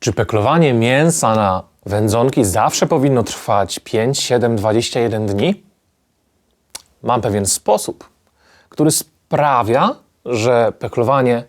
Czy peklowanie mięsa na wędzonki zawsze powinno trwać 5, 7, 21 dni? Mam pewien sposób, który sprawia, że peklowanie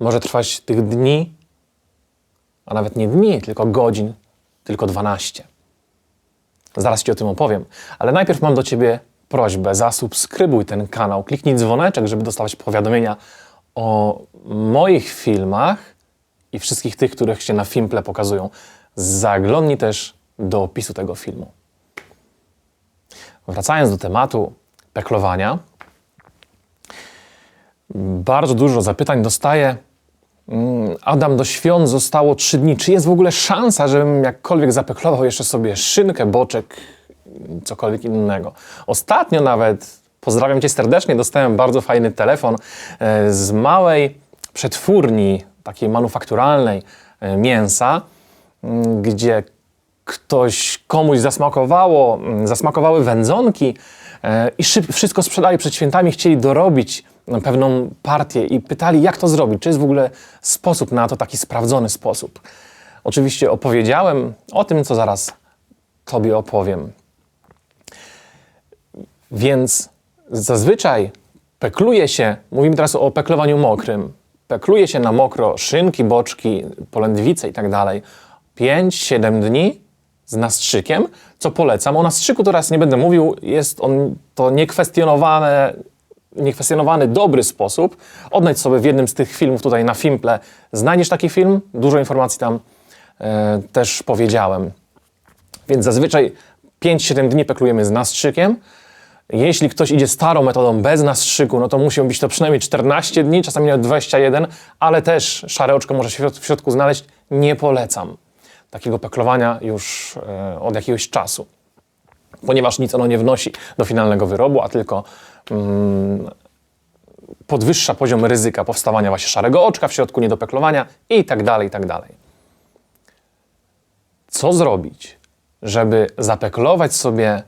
może trwać tych dni, a nawet nie dni, tylko godzin, tylko 12. Zaraz Ci o tym opowiem, ale najpierw mam do Ciebie prośbę. Zasubskrybuj ten kanał, kliknij dzwoneczek, żeby dostawać powiadomienia o moich filmach i wszystkich tych, których się na Fimple pokazują. Zaglądnij też do opisu tego filmu. Wracając do tematu peklowania, bardzo dużo zapytań dostaję. Mm, Adam, do świąt zostało trzy dni. Czy jest w ogóle szansa, żebym jakkolwiek zapeklował jeszcze sobie szynkę, boczek, cokolwiek innego? Ostatnio nawet, pozdrawiam Cię serdecznie, dostałem bardzo fajny telefon e, z małej przetwórni, takiej manufakturalnej e, mięsa, m, gdzie ktoś komuś zasmakowało, mm, zasmakowały wędzonki e, i wszystko sprzedali przed świętami, chcieli dorobić no, pewną partię i pytali, jak to zrobić, czy jest w ogóle sposób na to, taki sprawdzony sposób. Oczywiście opowiedziałem o tym, co zaraz Tobie opowiem. Więc zazwyczaj pekluje się, mówimy teraz o peklowaniu mokrym, pekluje się na mokro szynki, boczki, polędwice i tak dalej 5-7 dni z nastrzykiem, co polecam. O nastrzyku teraz nie będę mówił, jest on to niekwestionowane, niekwestionowany dobry sposób. Odnajdź sobie w jednym z tych filmów tutaj na Fimple, znajdziesz taki film, dużo informacji tam e, też powiedziałem. Więc zazwyczaj 5-7 dni peklujemy z nastrzykiem. Jeśli ktoś idzie starą metodą bez nastrzyku, no to musi być to przynajmniej 14 dni, czasami nawet 21, ale też szare oczko może się w środku znaleźć. Nie polecam takiego peklowania już e, od jakiegoś czasu, ponieważ nic ono nie wnosi do finalnego wyrobu, a tylko mm, podwyższa poziom ryzyka powstawania właśnie szarego oczka w środku, niedopeklowania i tak dalej, i tak dalej. Co zrobić, żeby zapeklować sobie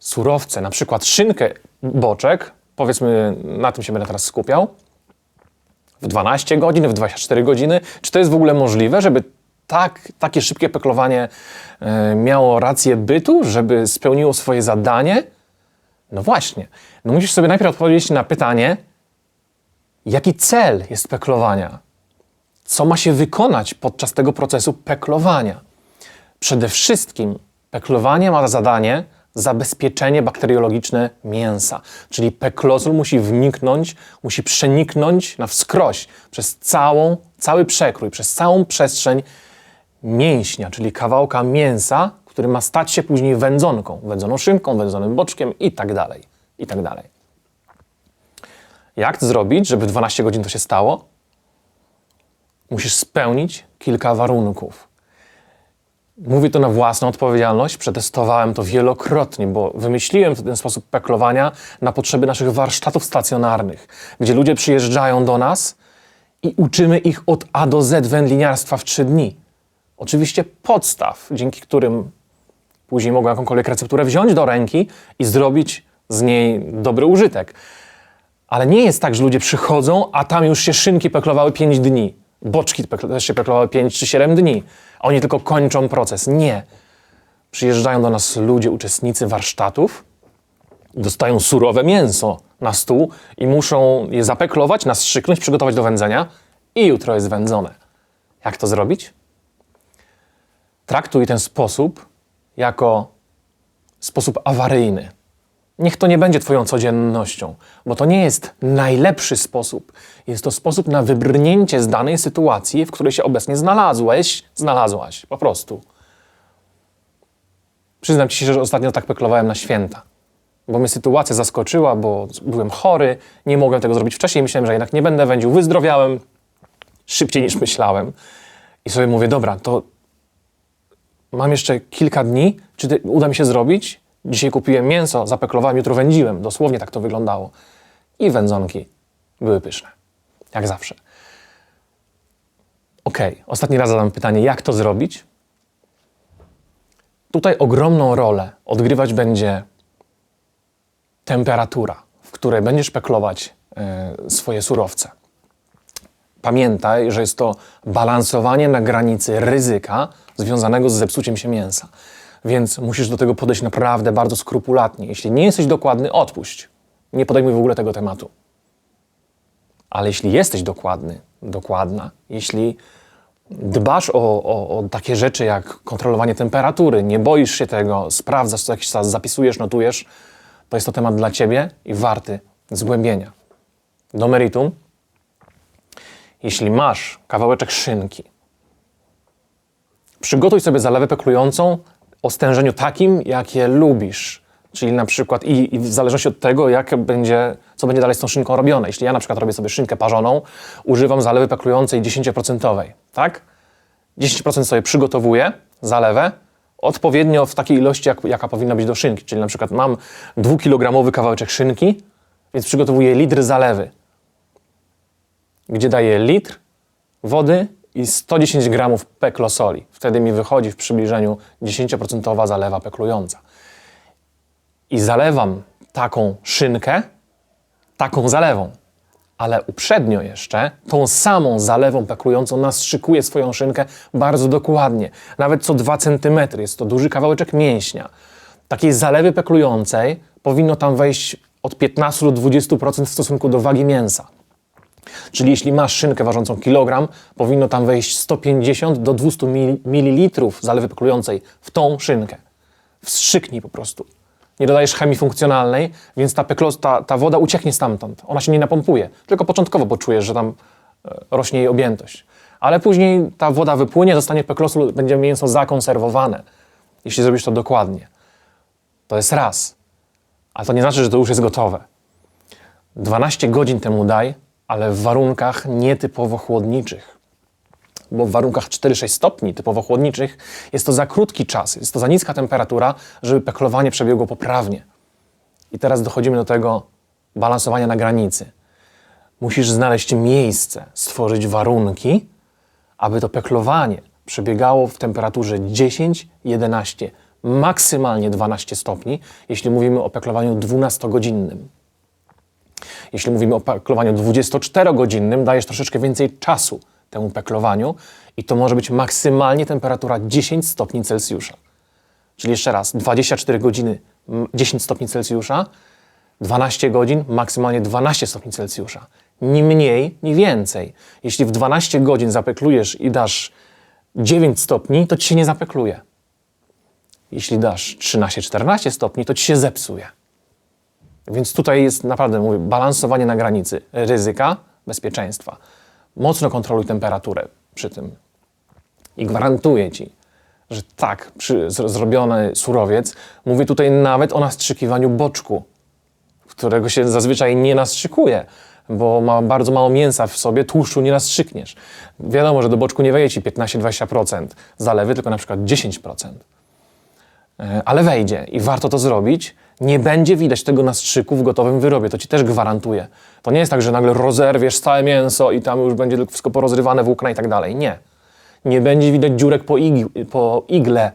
surowce, na przykład szynkę boczek, powiedzmy, na tym się będę teraz skupiał, w 12 godzin, w 24 godziny? Czy to jest w ogóle możliwe, żeby tak, takie szybkie peklowanie e, miało rację bytu, żeby spełniło swoje zadanie? No właśnie. No musisz sobie najpierw odpowiedzieć na pytanie, jaki cel jest peklowania? Co ma się wykonać podczas tego procesu peklowania? Przede wszystkim peklowanie ma za zadanie zabezpieczenie bakteriologiczne mięsa. Czyli peklozol musi wniknąć, musi przeniknąć na wskroś przez całą, cały przekrój, przez całą przestrzeń mięśnia, czyli kawałka mięsa, który ma stać się później wędzonką, wędzoną szynką, wędzonym boczkiem i tak dalej, i tak dalej. Jak zrobić, żeby w 12 godzin to się stało? Musisz spełnić kilka warunków. Mówię to na własną odpowiedzialność, przetestowałem to wielokrotnie, bo wymyśliłem ten sposób peklowania na potrzeby naszych warsztatów stacjonarnych, gdzie ludzie przyjeżdżają do nas i uczymy ich od A do Z wędliniarstwa w 3 dni. Oczywiście podstaw, dzięki którym później mogą jakąkolwiek recepturę wziąć do ręki i zrobić z niej dobry użytek. Ale nie jest tak, że ludzie przychodzą, a tam już się szynki peklowały 5 dni. Boczki też się peklowały 5 czy 7 dni. A oni tylko kończą proces. Nie. Przyjeżdżają do nas ludzie, uczestnicy warsztatów, dostają surowe mięso na stół i muszą je zapeklować, nastrzyknąć, przygotować do wędzenia i jutro jest wędzone. Jak to zrobić? Traktuj ten sposób jako sposób awaryjny. Niech to nie będzie Twoją codziennością, bo to nie jest najlepszy sposób. Jest to sposób na wybrnięcie z danej sytuacji, w której się obecnie znalazłeś, znalazłaś, po prostu. Przyznam Ci się, że ostatnio tak peklowałem na święta, bo mnie sytuacja zaskoczyła, bo byłem chory, nie mogłem tego zrobić wcześniej, myślałem, że jednak nie będę wędził, wyzdrowiałem szybciej niż myślałem. I sobie mówię, dobra, to mam jeszcze kilka dni, czy uda mi się zrobić? Dzisiaj kupiłem mięso, zapeklowałem, jutro wędziłem. Dosłownie tak to wyglądało. I wędzonki były pyszne. Jak zawsze. Ok, ostatni raz zadam pytanie, jak to zrobić? Tutaj ogromną rolę odgrywać będzie temperatura, w której będziesz peklować y, swoje surowce. pamiętaj, że jest to balansowanie na granicy ryzyka związanego z zepsuciem się mięsa. Więc musisz do tego podejść naprawdę bardzo skrupulatnie. Jeśli nie jesteś dokładny, odpuść. Nie podejmuj w ogóle tego tematu. Ale jeśli jesteś dokładny, dokładna, jeśli dbasz o, o, o, takie rzeczy jak kontrolowanie temperatury, nie boisz się tego, sprawdzasz co jakiś czas, zapisujesz, notujesz, to jest to temat dla Ciebie i warty zgłębienia. Do meritum. Jeśli masz kawałeczek szynki, przygotuj sobie zalewę peklującą o stężeniu takim, jakie lubisz. Czyli na przykład i, i w zależności od tego, jak będzie, co będzie dalej z tą szynką robione. Jeśli ja na przykład robię sobie szynkę parzoną, używam zalewy peklującej 10%, tak? 10% sobie przygotowuję, zalewę, odpowiednio w takiej ilości, jak, jaka powinna być do szynki. Czyli na przykład mam dwukilogramowy kawałeczek szynki, więc przygotowuję litr zalewy, gdzie daję litr wody i 110 gramów peklosoli. Wtedy mi wychodzi w przybliżeniu 10% zalewa peklująca. I zalewam taką szynkę, taką zalewą. Ale uprzednio jeszcze tą samą zalewą peklującą nastrzykuję swoją szynkę bardzo dokładnie. Nawet co 2 cm. Jest to duży kawałeczek mięśnia. Takiej zalewy peklującej powinno tam wejść od 15 do 20% w stosunku do wagi mięsa. Czyli jeśli masz szynkę ważącą kilogram, powinno tam wejść 150 do 200 ml zalewy peklującej w tą szynkę. Wstrzyknij po prostu. Nie dodajesz chemii funkcjonalnej, więc ta, peklos, ta, ta woda ucieknie stamtąd. Ona się nie napompuje. Tylko początkowo poczujesz, że tam e, rośnie jej objętość. Ale później ta woda wypłynie, zostanie peklosu, będzie mięso zakonserwowane. Jeśli zrobisz to dokładnie. To jest raz. Ale to nie znaczy, że to już jest gotowe. 12 godzin temu daj, ale w warunkach nietypowo chłodniczych. Bo w warunkach 4-6 stopni typowo chłodniczych jest to za krótki czas, jest to za niska temperatura, żeby peklowanie przebiegło poprawnie. I teraz dochodzimy do tego balansowania na granicy. Musisz znaleźć miejsce, stworzyć warunki, aby to peklowanie przebiegało w temperaturze 10, 11, maksymalnie 12 stopni, jeśli mówimy o peklowaniu 12-godzinnym. Jeśli mówimy o peklowaniu 24-godzinnym, dajesz troszeczkę więcej czasu temu peklowaniu i to może być maksymalnie temperatura 10 stopni Celsjusza. Czyli jeszcze raz, 24 godziny 10 stopni Celsjusza, 12 godzin maksymalnie 12 stopni Celsjusza. Ni mniej, ni więcej. Jeśli w 12 godzin zapeklujesz i dasz 9 stopni, to ci się nie zapekluje. Jeśli dasz 13-14 stopni, to ci się zepsuje. Więc tutaj jest naprawdę, mówię, balansowanie na granicy ryzyka, bezpieczeństwa. Mocno kontroluj temperaturę przy tym. I gwarantuję ci, że tak, przy, zrobiony surowiec, mówię tutaj nawet o nastrzykiwaniu boczku, którego się zazwyczaj nie nastrzykuje, bo ma bardzo mało mięsa w sobie, tłuszczu nie nastrzykniesz. Wiadomo, że do boczku nie wejdzie ci 15-20% zalewy, tylko na przykład 10%. E, ale wejdzie i warto to zrobić. Nie będzie widać tego nastrzyku w gotowym wyrobie, to ci też gwarantuję. To nie jest tak, że nagle rozerwiesz całe mięso i tam już będzie tylko wszystko porozrywane, włókna i tak dalej. Nie. Nie będzie widać dziurek po, ig po igle,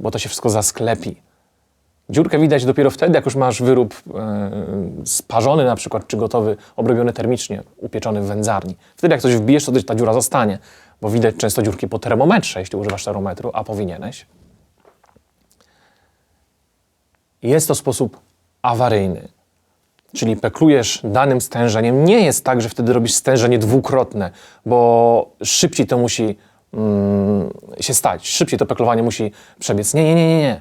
bo to się wszystko zasklepi. Dziurkę widać dopiero wtedy, jak już masz wyrób e, sparzony na przykład, czy gotowy, obrobiony termicznie, upieczony w wędzarni. Wtedy jak coś wbijesz, to ta dziura zostanie, bo widać często dziurki po termometrze, jeśli używasz termometru, a powinieneś. Jest to sposób awaryjny. Czyli peklujesz danym stężeniem. Nie jest tak, że wtedy robisz stężenie dwukrotne, bo szybciej to musi mm, się stać. Szybciej to peklowanie musi przebiec. Nie, nie, nie, nie, nie.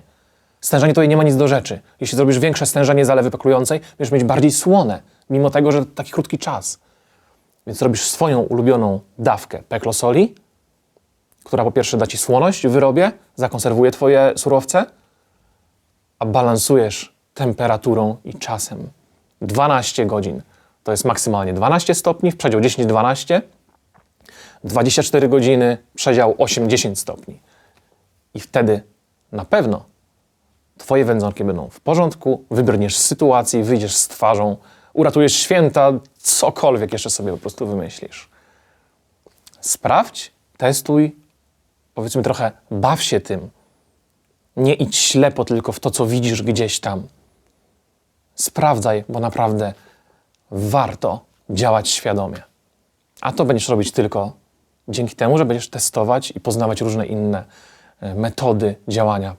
Stężenie tutaj nie ma nic do rzeczy. Jeśli zrobisz większe stężenie zalewy peklującej, będziesz mieć bardziej słone, mimo tego, że taki krótki czas. Więc robisz swoją ulubioną dawkę peklosoli, która po pierwsze da ci słoność w wyrobie, zakonserwuje twoje surowce, a balansujesz temperaturą i czasem. 12 godzin to jest maksymalnie 12 stopni, w przedział 10-12, 24 godziny, przedział 8-10 stopni. I wtedy na pewno Twoje wędzonki będą w porządku, wybrniesz z sytuacji, wyjdziesz z twarzą, uratujesz święta, cokolwiek jeszcze sobie po prostu wymyślisz. Sprawdź, testuj, powiedzmy trochę baw się tym, nie idź ślepo tylko w to, co widzisz gdzieś tam. Sprawdzaj, bo naprawdę warto działać świadomie. A to będziesz robić tylko dzięki temu, że będziesz testować i poznawać różne inne e, metody działania,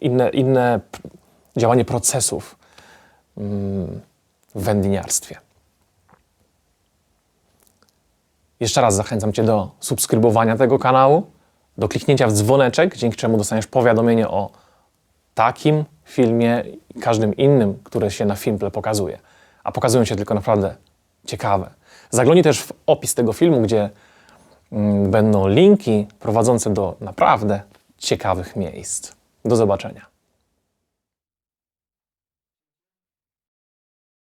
inne, inne działanie procesów mm, w wędliniarstwie. Jeszcze raz zachęcam Cię do subskrybowania tego kanału, do kliknięcia w dzwoneczek, dzięki czemu dostaniesz powiadomienie o takim filmie i każdym innym, które się na Filmple pokazuje. A pokazują się tylko naprawdę ciekawe. Zaglądnij też w opis tego filmu, gdzie mm, będą linki prowadzące do naprawdę ciekawych miejsc. Do zobaczenia.